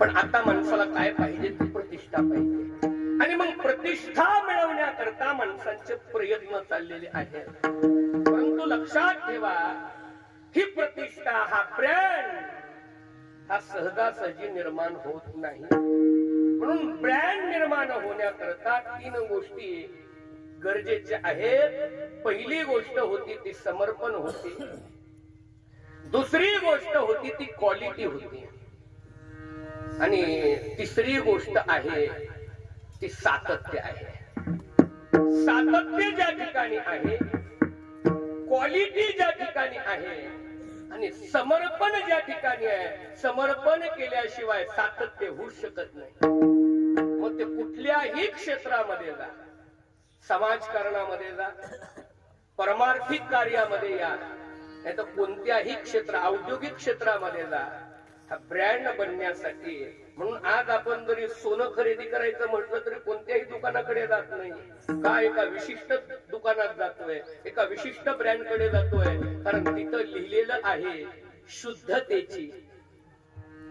पण आता माणसाला काय पाहिजे ती प्रतिष्ठा पाहिजे. आणि मग प्रतिष्ठा मिळवण्याकरता माणसांचे प्रयत्न चाललेले आहेत. परंतु लक्षात ठेवा ही प्रतिष्ठा हा ब्रँड हा सहजासहजी निर्माण होत नाही. म्हणून ब्रँड निर्माण होण्याकरता तीन गोष्टी गरजेच्या आहेत. पहिली गोष्ट होती ती समर्पण होती. दुसरी गोष्ट होती ती क्वालिटी होती. आणि तिसरी गोष्ट आहे ती सातत्य आहे. सातत्य ज्या ठिकाणी आहे क्वालिटी ज्या ठिकाणी आहे आणि समर्पण ज्या ठिकाणी आहे समर्पण केल्याशिवाय सातत्य होऊ शकत नाही. मग ते कुठल्याही क्षेत्रामध्ये जा समाजकारणामध्ये जा परमार्थिक कार्यामध्ये या नाही तर कोणत्याही क्षेत्र औद्योगिक क्षेत्रामध्ये जा ब्रँड बनण्यासाठी. म्हणून आज आपण जरी सोनं खरेदी करायचं म्हटलं तरी कोणत्याही दुकानाकडे जात नाही. का एका विशिष्ट दुकानात जातोय? एका विशिष्ट ब्रँडकडे जातोय. कारण तिथं लिहिलेलं आहे शुद्धतेची.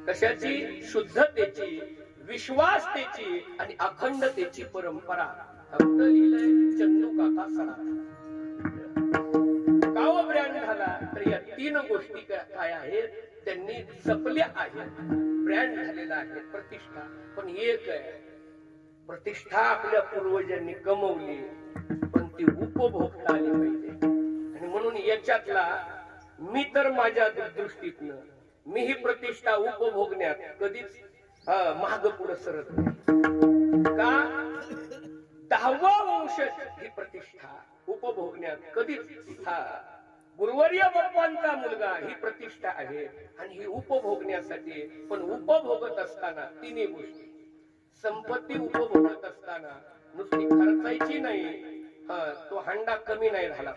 कशाची? शुद्धतेची. विश्वासतेची आणि अखंडतेची परंपरा. फक्त लिहिलंय चंदू काका सडा तर या तीन गोष्टी काय आहेत? त्यांनी जपल्या आहेत. ब्रँड झालेला आहे प्रतिष्ठा. पण एक आहे प्रतिष्ठा आपल्या पूर्वजांनी कमवली पण ती उपभोगता आली पाहिजे. आणि म्हणून याच्यातला मी तर माझ्या दृष्टीतनं मी ही प्रतिष्ठा उपभोगण्यात कधीच महाग पुढे सरत नाही. का? दहावा वंश ही प्रतिष्ठा उपभोगण्यात कधीच हा गुरुवर्य बाप्पांचा मुलगा ही प्रतिष्ठा आहे आणि ही उपभोगण्यासाठी पण उपभोगत असताना तिन्ही गोष्टी. संपत्ती उपभोगत असताना नुसती खर्चायची नाही तो हंडा कमी नाही झाला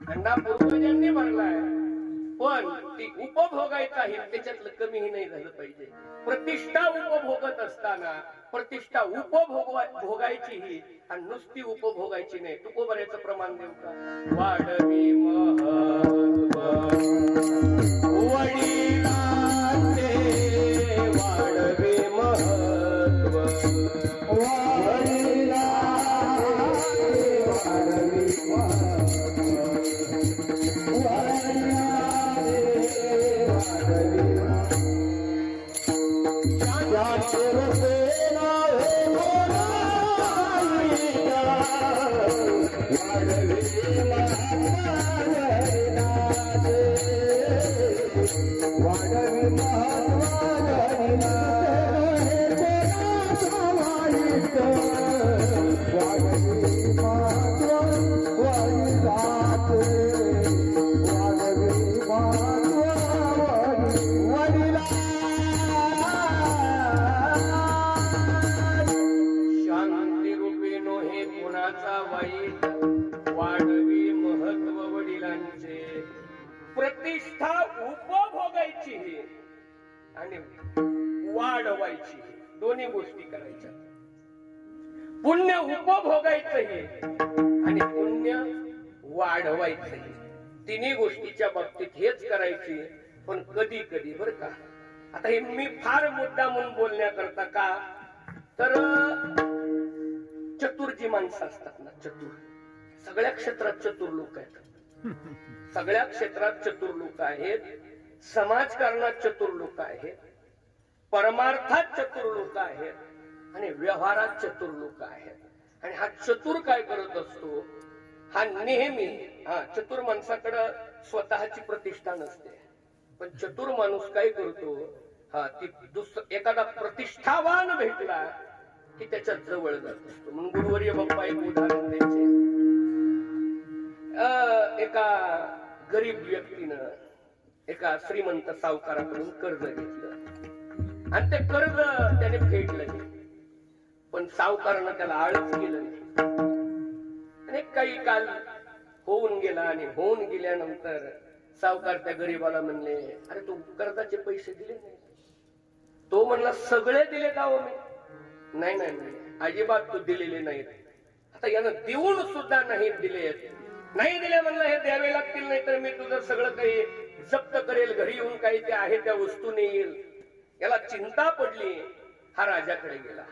हंडा पूर्वजांनी भरलाय पण ती उपभोगायचाही त्याच्यातलं कमीही नाही झालं पाहिजे. प्रतिष्ठा उपभोगत असताना प्रतिष्ठा उपभोग भोगायचीही आणि नुसती उपभोगायची नाही. तुकोबऱ्याचं प्रमाण देऊ का वाढवी महत्त्व. महत्त्व. Yeah. प्रतिष्ठा उपभोगायची ही आणि वाढवायची दोन्ही गोष्टी करायच्या. पुण्य उपभोगायचं हे आणि पुण्य वाढवायचं हे. तिन्ही गोष्टीच्या बाबतीत हेच करायचे. पण कधी कधी बर का आता हे मी फार मुद्दा म्हणून बोलण्याकरता का तर चतुर जी माणसं असतात ना चतुर. सगळ्या क्षेत्रात चतुर लोक आहेत. सगळ्या क्षेत्रात चतुर लोक आहेत समाजकारणात चतुर लोक आहेत परमार्थात चतुर लोक आहेत आणि व्यवहारात चतुर लोक आहेत. आणि हा चतुर काय करत असतो? हा नेहमी हा चतुर माणसाकडं स्वतःची प्रतिष्ठा नसते. पण चतुर माणूस काय करतो? हा ती दुस एखादा प्रतिष्ठावान भेटला की त्याच्याजवळ जात असतो. म्हणून गुरुवर्य बाप्पा एक उदाहरण द्यायचे एका गरीब व्यक्तीनं एका श्रीमंत सावकाराकडून कर्ज घेतलं. आणि ते कर्ज त्याने फेडलं पण सावकारानं त्याला आळच केलं नाही. आणि काही काल होऊन गेला आणि होऊन गेल्यानंतर सावकार त्या गरीबाला म्हणले अरे तू कर्जाचे पैसे दिले नाही. तो म्हणला सगळे दिले का हो मी. नाही नाही अजिबात तू दिलेले नाहीत. आता यानं देऊन सुद्धा नाही दिले नाही दिले म्हणलं हे द्यावे लागतील नाही तर मी तुझं सगळं काही जप्त करेल घरी येऊन काही ते आहे त्या वस्तू येईल. याला चिंता पडली हा राजाकडे गेला.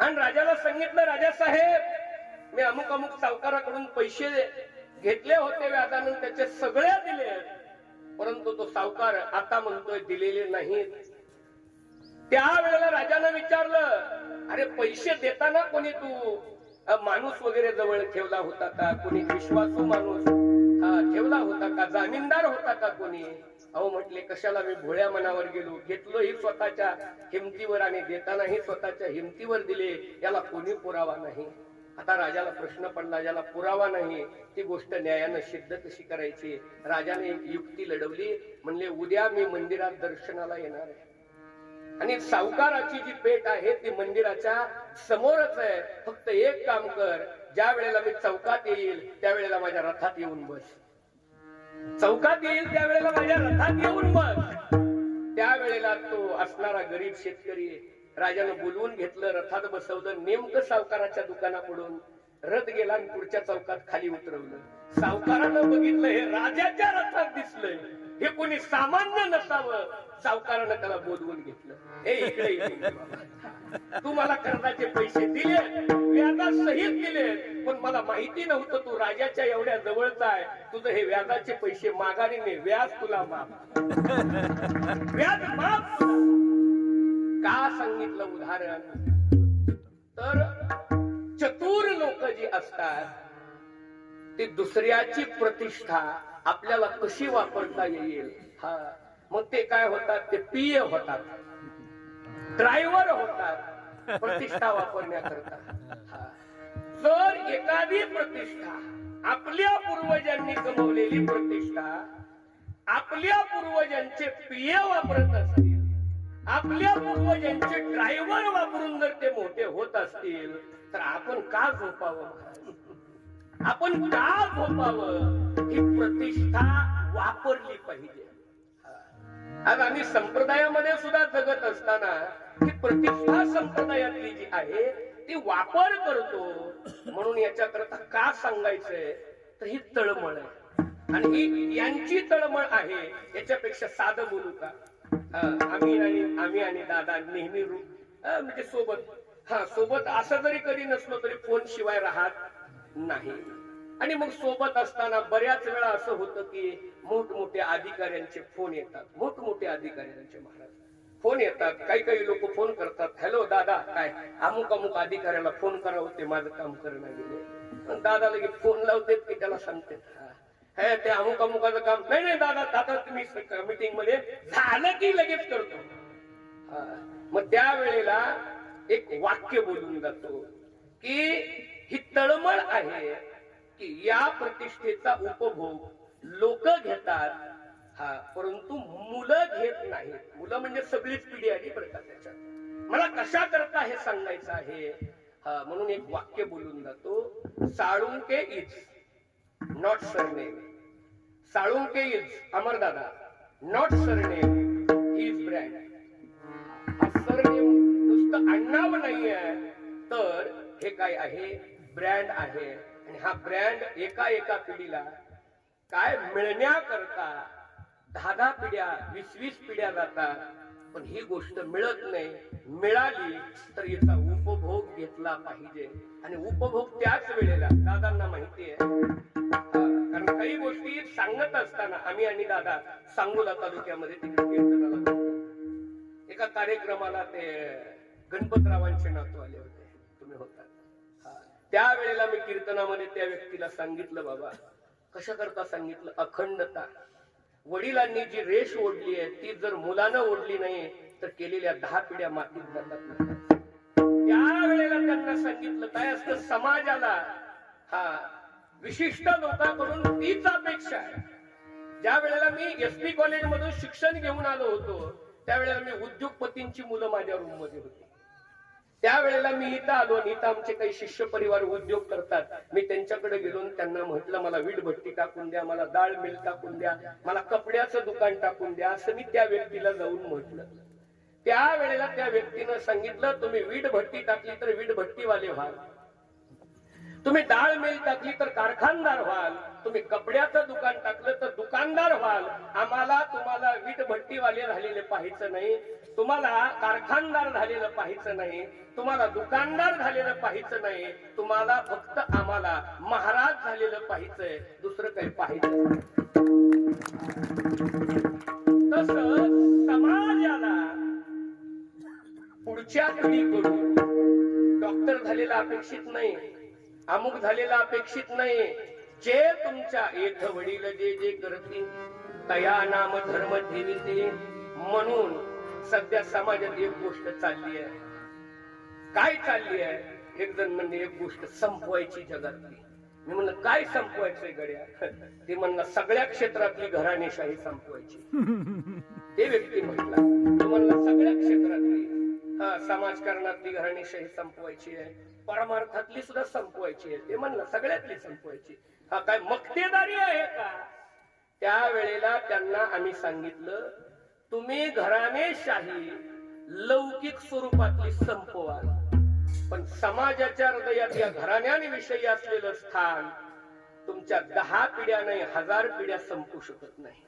आणि राजाला सांगितलं राजा साहेब मी अमुक अमुक सावकाराकडून पैसे घेतले होते व्याजानं त्याचे सगळे दिले परंतु तो सावकार आता म्हणतोय दिलेले नाहीत. त्या वेळेला राजानं विचारलं अरे पैसे देताना कोणी तू माणूस वगैरे जवळ ठेवला होता का? कोणी विश्वासू माणूस? हा, ठेवला होता का? जामीनदार होता का कोणी? अहो म्हटले कशाला मी भोळ्या मनावर गेलो? घेतलोही स्वतःच्या हिमतीवर आणि देतानाही स्वतःच्या हिमतीवर दिले. याला कोणी पुरावा नाही? आता राजाला प्रश्न पडला ज्याला पुरावा नाही ती गोष्ट न्यायानं सिद्ध कशी करायची? राजाने युक्ती लढवली. म्हणले उद्या मी मंदिरात दर्शनाला येणार आहे. आणि सावकाराची जी पेट आहे ती मंदिराच्या समोरच आहे. फक्त एक काम कर ज्या वेळेला मी चौकात येईल त्यावेळेला माझ्या रथात येऊन बस. चौकात येईल त्यावेळेला माझ्या रथात येऊन बस. त्यावेळेला तो असणारा गरीब शेतकरी राजानं बोलवून घेतलं रथात बसवलं नेमकं सावकाराच्या दुकानाकडून रथ गेला आणि पुढच्या चौकात खाली उतरवलं. सावकारानं बघितलं हे राजाच्या रथात दिसलंय. हे कोणी सामान्य नसावं. सावकारानं त्याला बोलवून घेतलं. हे इकडे तू मला कर्जाचे पैसे दिले व्याजासहित दिले पण मला माहिती नव्हतं तू राजाच्या एवढ्या जवळचा आहे. तुझं हे व्याजाचे पैसे माघारी नाही व्याज तुला माफ. व्याज माफ का सांगितलं उदाहरण? तर चतुर लोक जी असतात ती दुसऱ्याची प्रतिष्ठा आपल्याला कशी वापरता येईल? हा. मग ते काय होतात? ते पीए होतात. ड्रायव्हर होतात. प्रतिष्ठा वापरण्याकरता. तर जर एखादी प्रतिष्ठा आपल्या पूर्वजांनी कमवलेली प्रतिष्ठा आपल्या पूर्वजांचे पीए वापरत असतील आपल्या पूर्वजांचे ड्रायव्हर वापरून जर ते मोठे होत असतील तर आपण का झोपावं? आपण का झोपावं? ही प्रतिष्ठा वापरली पाहिजे. आज आम्ही संप्रदायामध्ये सुद्धा जगत असताना ही प्रतिष्ठा संप्रदायातली जी आहे ती वापर करतो. म्हणून याच्याकरता का सांगायचंय? तर ही तळमळ आहे. आणि ही यांची तळमळ आहे याच्यापेक्षा साधं बोलू का? आम्ही आणि आम्ही आणि दादा नेहमी म्हणजे सोबत. हा सोबत असं जरी कधी नसलो तरी फोन शिवाय राहत नाही. आणि मग सोबत असताना बऱ्याच वेळा असं होतं की मोठमोठ्या अधिकाऱ्यांचे फोन येतात. मोठमोठ्या अधिकाऱ्यांचे महाराज फोन येतात. काही काही लोक फोन करतात. हॅलो दादा काय? अमुक अमुक अधिकाऱ्याला फोन करा ते माझं काम करणं गेले. पण दादा लगेच फोन लावते की त्याला सांगते हे ते अमुक अमुकाचं काम नाही नाही दादा दादा तुम्ही मीटिंगमध्ये झालं की लगेच करतो. मग त्या वेळेला एक वाक्य बोलून जातो की ही तळमळ आहे की या प्रतिष्ठेचा उपभोग लोक घेतात. हा परंतु मुलं घेत नाहीत. मुलं म्हणजे सगळीच पिढी आली बरं का त्याच्यात. मला कशा करता हे सांगायचं आहे? हा म्हणून एक वाक्य बोलून जातो. Salunke is not surname Salunke is Amardada not surname is brand हा सरनेम नुसतं आडनाव नाहीये तर हे काय आहे? ब्रँड आहे. आणि हा ब्रँड एका एका पिढीला काय मिळण्याकरता दहा दहा पिढ्या वीस वीस पिढ्या जातात पण ही गोष्ट मिळत नाही. मिळाली तर याचा उपभोग घेतला पाहिजे. आणि उपभोग त्याच वेळेला दादांना माहिती आहे कारण काही गोष्टी सांगत असताना आम्ही आणि दादा सांगोला तालुक्यामध्ये तिकडे एका कार्यक्रमाला ते गणपतरावांचे नातू आले होते. तुम्ही होता. त्यावेळेला मी कीर्तनामध्ये त्या व्यक्तीला सांगितलं बाबा कशा करता सांगितलं? अखंडता. वडिलांनी जी रेष ओढली आहे ती जर मुलानं ओढली नाही तर केलेल्या दहा पिढ्या मातीत जातात त्यावेळेला त्यांना सांगितलं काय असतं? समाजाला हा विशिष्ट लोकांकडून तीच अपेक्षा आहे. ज्या वेळेला मी एस पी कॉलेज मधून शिक्षण घेऊन आलो होतो त्यावेळेला मी उद्योगपतींची मुलं माझ्या रूममध्ये होती. त्यावेळेला मी इथं आलो आणि इथं आमचे काही शिष्य परिवार उद्योग करतात. मी त्यांच्याकडे गेलो त्यांना म्हटलं मला वीट भट्टी टाकून द्या मला डाळ मिल टाकून द्या मला कपड्याचं दुकान टाकून द्या असं मी त्या व्यक्तीला जाऊन म्हटलं. त्या वेळेला त्या व्यक्तीनं सांगितलं तुम्ही वीट भट्टी टाकली तर वीट भट्टीवाले व्हाल. तुम्ही डाळ मिल टाकली तर कारखानदार व्हाल. तुम्ही कपड्याचं दुकान टाकलं तर दुकानदार व्हाल. आम्हाला तुम्हाला वीट भट्टीवाले झालेले पाहायचं नाही. तुम्हाला कारखानदार झालेलं पाहायचं नाही तुम्हाला दुकानदार झालेलं पाहायचं नाही तुम्हाला फक्त आम्हाला महाराज झालेलं पाहायचंय दुसरं काही पाहायचं नाही. समाजाला पुढच्या पिढीकडून डॉक्टर झालेला अपेक्षित नाही अमुक झालेला अपेक्षित नाही जे तुमच्या येथ वडील जे जे करतील तया नाम धर्म ठेवी म्हणून सध्या समाजात एक गोष्ट चालली आहे. काय चालली आहे? एक जण म्हणजे एक गोष्ट संपवायची जगातली. मी म्हणलं काय संपवायचंय गड्या? ते म्हणलं सगळ्या क्षेत्रातली घराणेशाही संपवायची. ते व्यक्ती म्हटला तो म्हणला सगळ्या क्षेत्रातली हा समाजकारणातली घराणेशाही संपवायची आहे. परमार्थातली सुद्धा संपवायची आहे. ते म्हणलं सगळ्यातली संपवायची. हा काय मक्तेदारी आहे का? त्यावेळेला त्यांना आम्ही सांगितलं तुम्ही घराणेशाही लौकिक स्वरूपातली संपवा पण समाजाच्या हृदयात या घराण्याविषयी असलेलं स्थान तुमच्या दहा पिढ्या नाही हजार पिढ्या संपू शकत नाही.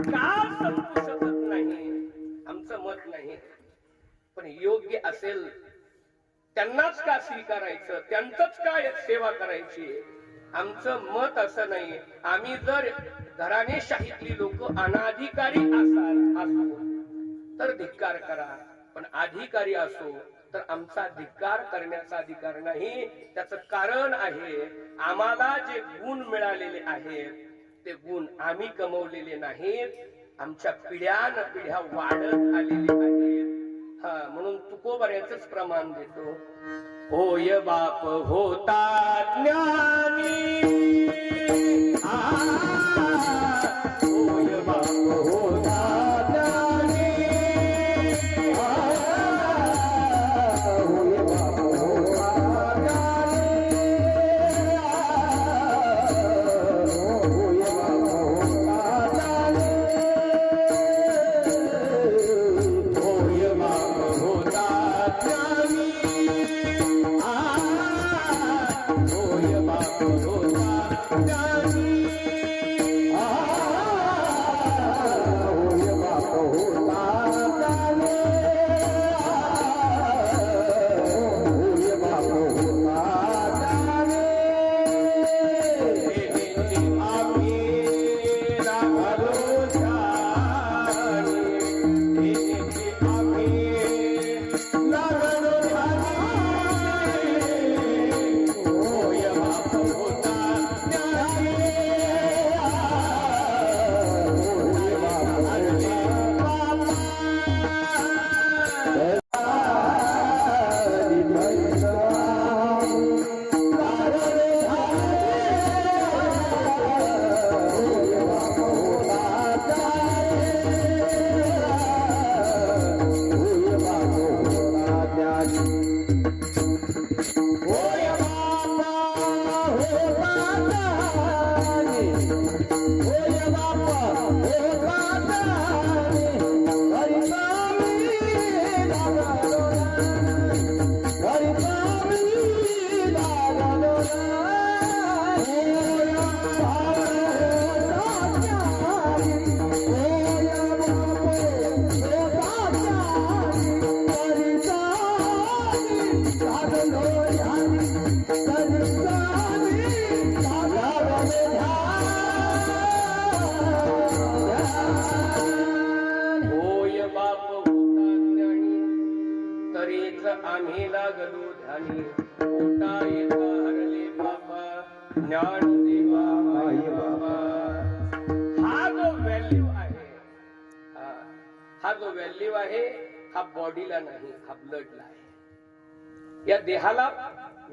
का संपू शकत नाही? आमचं मत नाही. पण योग्य असेल त्यांनाच का स्वीकारायचं? त्यांचंच काय सेवा करायची? आमचं मत असं नाही आम्ही जर घराणेशाहीतली लोक अनाधिकारी असाल असो तर धिक्कार करा. पण अधिकारी असो तर आमचा धिक्कार करण्याचा अधिकार नाही. त्याच कारण आहे आम्हाला जे गुण मिळालेले आहेत ते गुण आम्ही कमवलेले नाहीत. आमच्या पिढ्यान पिढ्या वाढत आलेले आहेत. हा म्हणून तुकोबऱ्याच प्रमाण देतो. होय बाप होता ज्ञानी. आ,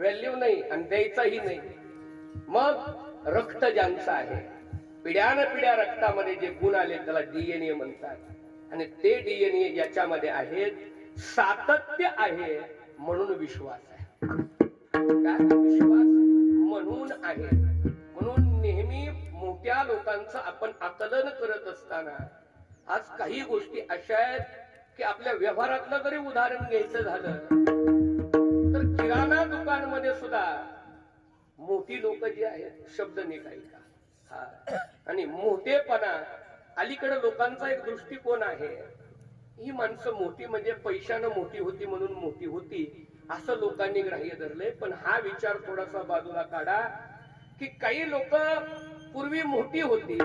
व्हॅल्यू नाही आणि द्यायचाही नाही. मग रक्त ज्यांचं आहे पिढ्यान पिढ्या रक्तामध्ये जे गुण आले त्याला डीएनए म्हणतात. आणि ते डीएनए ज्याच्यामध्ये आहेत सातत्य आहे म्हणून विश्वास आहे. विश्वास म्हणून आहे. म्हणून नेहमी मोठ्या लोकांचं आपण आकलन करत असताना आज काही गोष्टी अशा आहेत की आपल्या व्यवहारातलं जरी उदाहरण घ्यायचं झालं तर किराणा दुकानमध्ये सुद्धा मोठी लोक जी आहेत शब्द नीट ऐका. हा. आणि मोठेपणा अलीकडे लोकांचा एक दृष्टिकोन आहे ही माणसं मोठी म्हणजे पैशानं मोठी होती म्हणून मोठी होती असं लोकांनी ग्राह्य धरले पण हा विचार थोडासा बाजूला काढा की काही लोक पूर्वी मोठी होती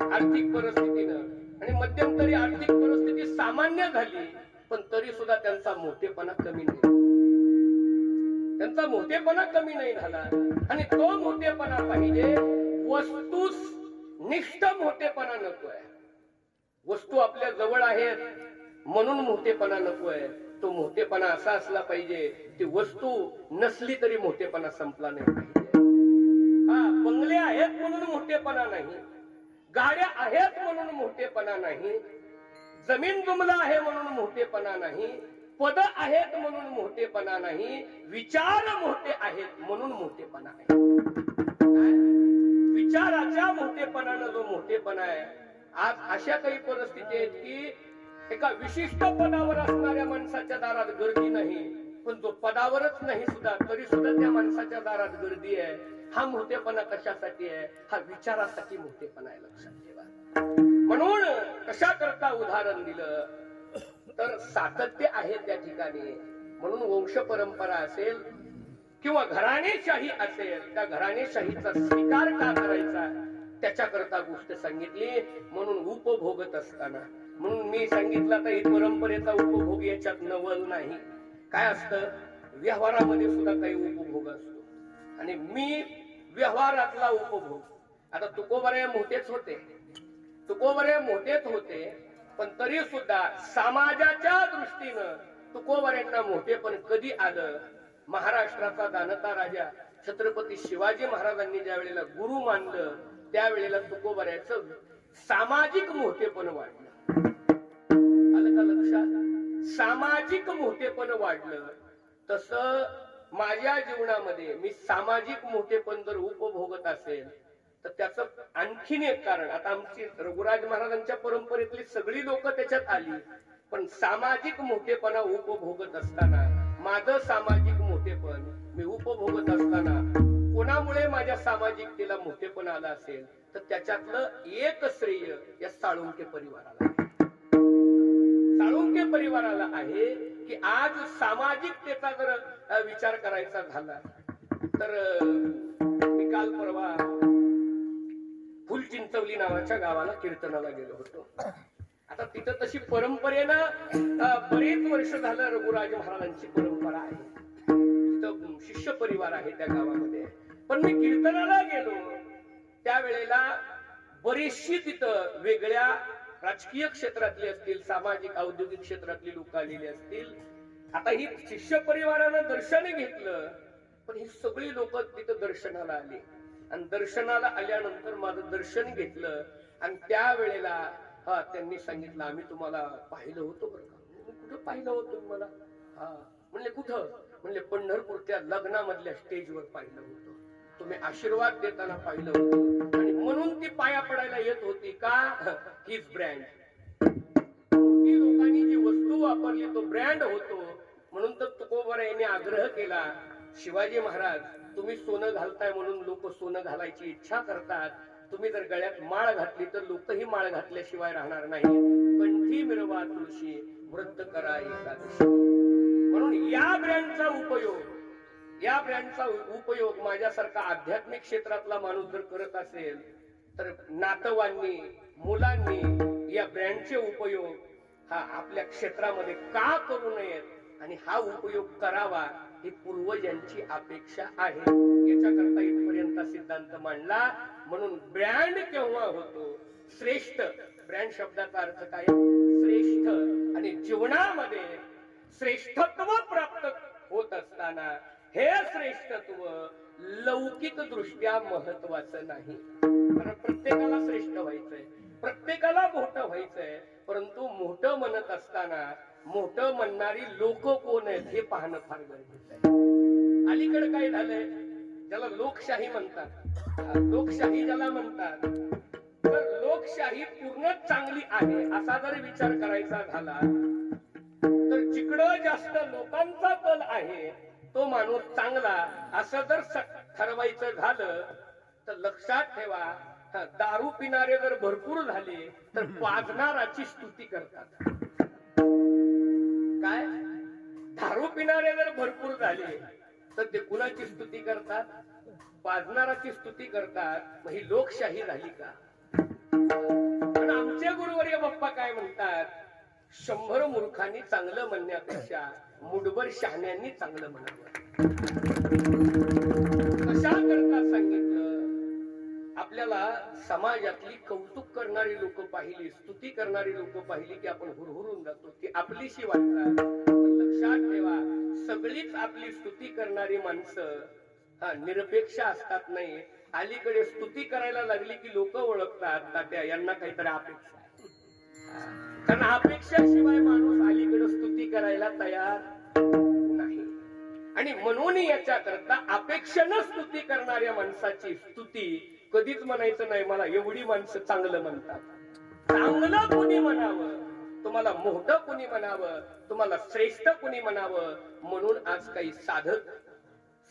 आर्थिक परिस्थितीनं. आणि मध्यंतरी आर्थिक परिस्थिती सामान्य झाली पण तरी सुद्धा त्यांचा मोठेपणा कमी नाही. त्यांचा मोठेपणा कमी नाही झाला. आणि तो मोठेपणा पाहिजे वस्तू निष्ठ मोठेपणा नकोय. वस्तू आपल्या जवळ आहेत म्हणून मोठेपणा नकोय. तो मोठेपणा असा असला पाहिजे ती वस्तू नसली तरी मोठेपणा संपला नाही पाहिजे. हा बंगले आहेत म्हणून मोठेपणा नाही. गाड्या आहेत म्हणून मोठेपणा नाही. जमीन जुमला आहे म्हणून मोठेपणा नाही. पद आहेत म्हणून मोठेपणा नाही विचार मोठे आहेत म्हणून मोठेपणा आहे विचाराच्या मोठेपणानं जो मोठेपणा आहे आज अशा काही परिस्थिती आहेत की एका विशिष्ट पदावर असणाऱ्या माणसाच्या दारात गर्दी नाही पण जो पदावरच नाही सुद्धा तरी सुद्धा त्या माणसाच्या दारात गर्दी आहे. हा मोठेपणा कशासाठी आहे? हा विचारासाठी मोठेपणा आहे लक्षात ठेवा. म्हणून कशा करता उदाहरण दिलं? तर सातत्य आहे त्या ठिकाणी. म्हणून वंश परंपरा असेल किंवा घराणेशाही असेल त्या घराणेशाहीचा स्वीकार का करायचा? त्याच्याकरता गोष्ट सांगितली. म्हणून उपभोगत असताना. म्हणून मी सांगितलं तर ही परंपरेचा उपभोग याच्यात नवल नाही. काय असतं? व्यवहारामध्ये सुद्धा काही उपभोग असतो. आणि मी व्यवहारातला उपभोग. आता तुकोबरे मोठेच होते. तुकोबरे मोठेच होते. पण तरी सुद्धा समाजाच्या दृष्टीनं तुकोबऱ्यांना मोठेपण कधी आलं? महाराष्ट्राचा दानता राजा छत्रपती शिवाजी महाराजांनी ज्या वेळेला गुरु मानलं त्यावेळेला तुकोबऱ्याचं सामाजिक मोठेपण वाढलं. आलं का लक्षात? सामाजिक मोठेपण वाढलं. तस माझ्या जीवनामध्ये मी सामाजिक मोठेपण जर उपभोगत असेल तर त्याचं आणखीन एक कारण आता आमची रघुराज महाराजांच्या परंपरेतली सगळी लोक त्याच्यात आली पण सामाजिक मोठेपणा उपभोगत असताना माझं सामाजिक मोठेपण मी उपभोगत असताना कोणामुळे माझ्या सामाजिकतेला मोठेपण आलं असेल तर त्याच्यातलं एक श्रेय या साळुंके परिवाराला साळुंके परिवाराला आहे की आज सामाजिकतेचा जर विचार करायचा झाला तर मी काल परवा फुलचिंचवली नावाच्या गावाला कीर्तनाला गेलो होतो. आता तिथं तशी परंपरेनं बरेच वर्ष झालं रघुराज महाराजांची परंपरा आहे. तिथं शिष्य परिवार आहे त्या गावामध्ये. पण मी कीर्तनाला गेलो. त्यावेळेला बरीचशी तिथं वेगळ्या राजकीय क्षेत्रातली असतील सामाजिक औद्योगिक क्षेत्रातली लोक आलेली असतील. आता ही शिष्य परिवारानं दर्शन घेतलं पण ही सगळी लोक तिथं दर्शनाला आली. आणि दर्शनाला आल्यानंतर माझं दर्शन घेतलं. आणि त्यावेळेला हा त्यांनी सांगितलं आम्ही तुम्हाला पाहिलं होतं बरं का. कुठं पाहिलं होतं मला? हा म्हणले कुठं? म्हणले पंढरपूरच्या लग्नामधल्या स्टेजवर पाहिलं होतं. तुम्ही आशीर्वाद देताना पाहिलं होतं. आणि म्हणून ती पाया पडायला येत होती का? हीच ब्रँड. ती लोकांनी जी वस्तू वापरली तो ब्रँड होतो. म्हणून तर तुकोबरा यांनी आग्रह केला. शिवाजी महाराज तुम्ही सोनं घालताय म्हणून लोक सोनं घालायची इच्छा करतात. तुम्ही जर गळ्यात माळ घातली तर लोकही माळ घातल्याशिवाय राहणार नाही कंठी मिरवा तुळशी व्रत करा एकादशी. म्हणून या ब्रँडचा उपयोग या ब्रँडचा उपयोग माझ्यासारखा आध्यात्मिक क्षेत्रातला माणूस जर करत असेल तर नातवांनी मुलांनी या ब्रँडचे उपयोग हा आपल्या क्षेत्रामध्ये का करू नयेत? आणि हा उपयोग करावा? ही पूर्वजांची अपेक्षा आहे. याच्याकरता इथपर्यंत सिद्धांत मांडला. म्हणून ब्रँड केव्हा होतो? श्रेष्ठ. ब्रँड शब्दाचा अर्थ काय? श्रेष्ठ आणि जीवनामध्ये श्रेष्ठत्व प्राप्त होत असताना हे श्रेष्ठत्व लौकिक दृष्ट्या महत्वाचं नाही. कारण प्रत्येकाला श्रेष्ठ व्हायचंय. प्रत्येकाला मोठं व्हायचंय. परंतु मोठं म्हणत असताना मोठं म्हणणारी लोक कोण आहेत हे पाहणं फार गरजेचं आहे. अलीकडे काय झालंय? ज्याला लोकशाही म्हणतात. लोकशाही ज्याला म्हणतात तर लोकशाही पूर्णच चांगली आहे असा जर विचार करायचा झाला तर जिकडं जास्त लोकांचा कल आहे तो माणूस चांगला असं जर ठरवायचं झालं तर लक्षात ठेवा दारू पिणारे जर भरपूर झाले तर पाजणाराची स्तुती करतात. पिणारे जर भरपूर झाले तर ते कुणाची स्तुती करतात? वाजणाराची स्तुती करतात. मग ही लोकशाही झाली का? पण आमचे गुरुवर्य बाप्पा काय म्हणतात? शंभर मूर्खांनी चांगलं म्हणण्यापेक्षा मुठभर शहाण्यांनी चांगलं म्हणावं. कशा करता सांगितलं? आपल्याला समाजातली कौतुक करणारी लोक पाहिली स्तुती करणारी लोक पाहिली की आपण हुरहुरून जातो. ती आपलीशी वाटतात लक्षात ठेवा सगळीच आपली स्तुती करणारी माणसं हा निरपेक्ष असतात नाही. अलीकडे स्तुती करायला लागली की लोक ओळखतात तात्या यांना काहीतरी अपेक्षा आहे. कारण अपेक्षाशिवाय माणूस अलीकडे स्तुती करायला तयार नाही. आणि म्हणून याच्या करता अपेक्षेनं स्तुती करणाऱ्या माणसाची स्तुती कधीच म्हणायचं नाही मला एवढी माणसं चांगलं म्हणतात. चांगलं कोणी म्हणावं? तुम्हाला मोठं कुणी म्हणावं? तुम्हाला श्रेष्ठ कुणी म्हणावं? म्हणून आज काही साधक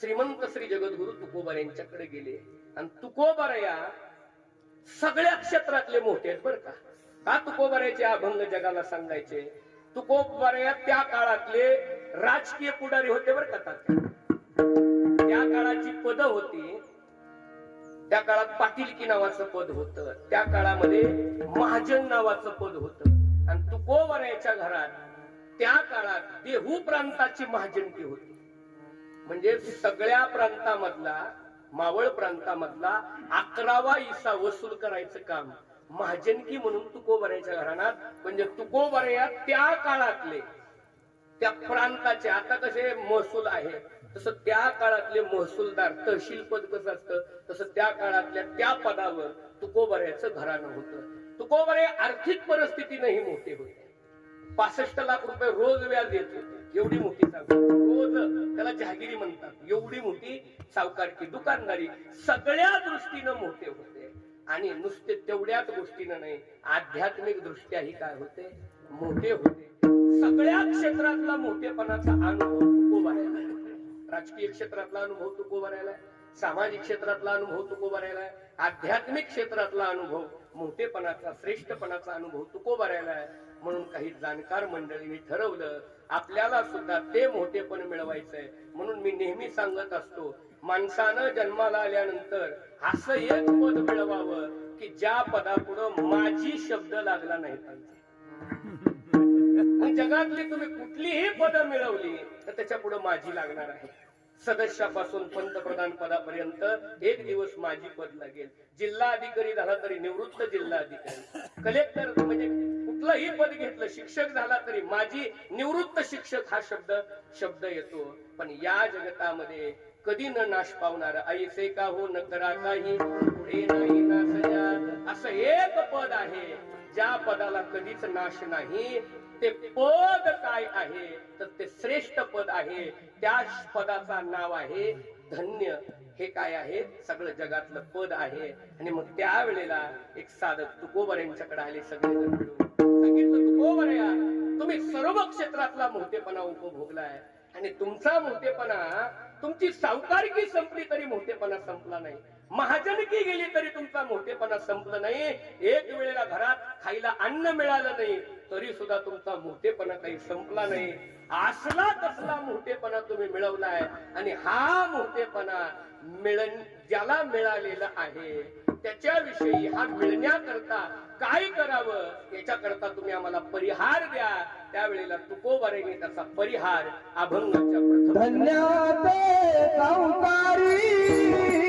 श्रीमंत श्री जगद्गुरु तुकोबार यांच्याकडे गेले. आणि तुकोबारया सगळ्या क्षेत्रातले मोठे आहेत बरं का. का तुकोबाऱ्याचे अभंग जगाला सांगायचे? तुकोबाऱ्या त्या काळातले राजकीय पुढारी होते बरं का त्या काळाची पद होती. त्या काळात पाटीलकी नावाचं पद होतं. त्या काळामध्ये महाजन नावाचं पद होतं. आणि तुकोबारायच्या घरात त्या काळात देहू प्रांताची महाजनकी होती. म्हणजे सगळ्या प्रांतामधला मावळ प्रांतामधला अकरावा इसा वसूल करायचं काम महाजनकी म्हणून तुकोबऱ्याच्या घराण्यात म्हणजे तुकोबऱ्या त्या काळातले त्या प्रांताचे. आता कसे महसूल आहे तसं त्या काळातले महसूलदार तहसील पद कसं असतं? तसं त्या काळातल्या त्या पदावर तुकोबऱ्याचं घराणं होतं. तुकोबरे आर्थिक परिस्थितीनेही मोठे होते. पासष्ट लाख रुपये रोज व्याज देत. होते एवढी मोठी सावकार. रोज त्याला जहागिरी म्हणतात. एवढी मोठी सावकारकी दुकानदारी. सगळ्या दृष्टीनं मोठे होते. आणि नुसते तेवढ्याच गोष्टीनं नाही आध्यात्मिक दृष्ट्याही काय होते? मोठे होते. सगळ्या क्षेत्रातला मोठेपणाचा अनुभव राजकीय क्षेत्रातला अनुभव तुकोबारायला सामाजिक क्षेत्रातला अनुभव तुकोबारायला आध्यात्मिक क्षेत्रातला अनुभव मोठेपणाचा श्रेष्ठपणाचा अनुभव तुकोबारायला म्हणून काही जाणकार मंडळींनी ठरवलं आपल्याला सुद्धा ते मोठेपण मिळवायचंय. म्हणून मी नेहमी सांगत असतो माणसानं जन्माला आल्यानंतर असं एक पद मिळवावं की ज्या पदापुढं माझी शब्द लागला नाही पाहिजे जगातली तुम्ही कुठलीही पद मिळवली तर त्याच्या पुढे माझी लागणार आहे. सदस्यापासून पंतप्रधान पदापर्यंत एक दिवस माझी पद लागेल. जिल्हा अधिकारी झाला तरी निवृत्त जिल्हा अधिकारी कलेक्टर म्हणजे कुठलंही पद घेतलं शिक्षक झाला तरी माझी निवृत्त शिक्षक हा शब्द शब्द येतो. पण या जगतामध्ये कधी न नाश पावणार ऐसे का हो न करा काही पुढे नाही नासया. असं एक पद आहे. ज्या पदाला कधीच नाश नाही ते पद काय आहे? तर ते श्रेष्ठ पद आहे. त्या पदाचा नाव आहे धन्य. हे काय आहे? सगळं जगातलं पद आहे. आणि मग त्यावेळेला एक साधक तुकोबर यांच्याकडे आले सगळे सांगितलं तुकोबर या तुम्ही सर्व क्षेत्रातला मोठेपणा उपभोगलाय. आणि तुमचा मोठेपणा तुमची सावकारकी संपली तरी मोठेपणा संपला नाही. महाजनकी गेली तरी तुमचा मोठेपणा संपला नाही. एक वेळेला घरात खायला अन्न मिळालं नाही तरी सुद्धा तुमचा मोठेपणा काही संपला नाही. असला कसला मोठेपणा तुम्ही मिळवलाय आणि हा मोठेपणा मिळन ज्याला मिळालेला आहे त्याच्याविषयी हा मिळण्याकरता काय करावं याच्याकरता तुम्ही आम्हाला परिहार द्या. त्यावेळेला तुकोबारेने त्याचा परिहार अभंगाच्या प्रथम धन्य ते संसारी. धन्य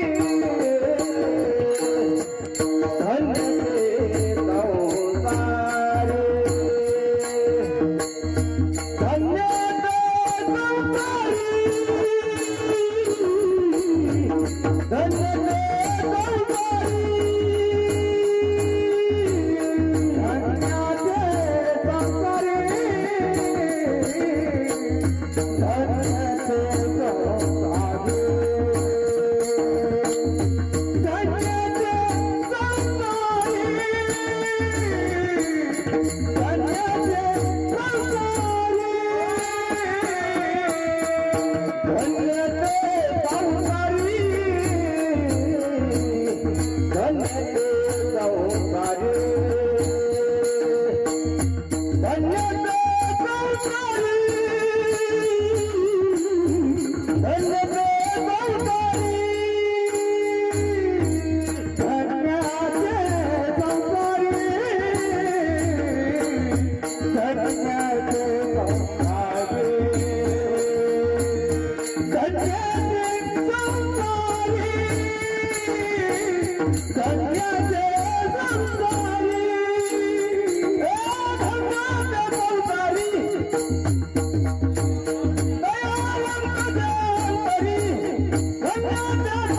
Não.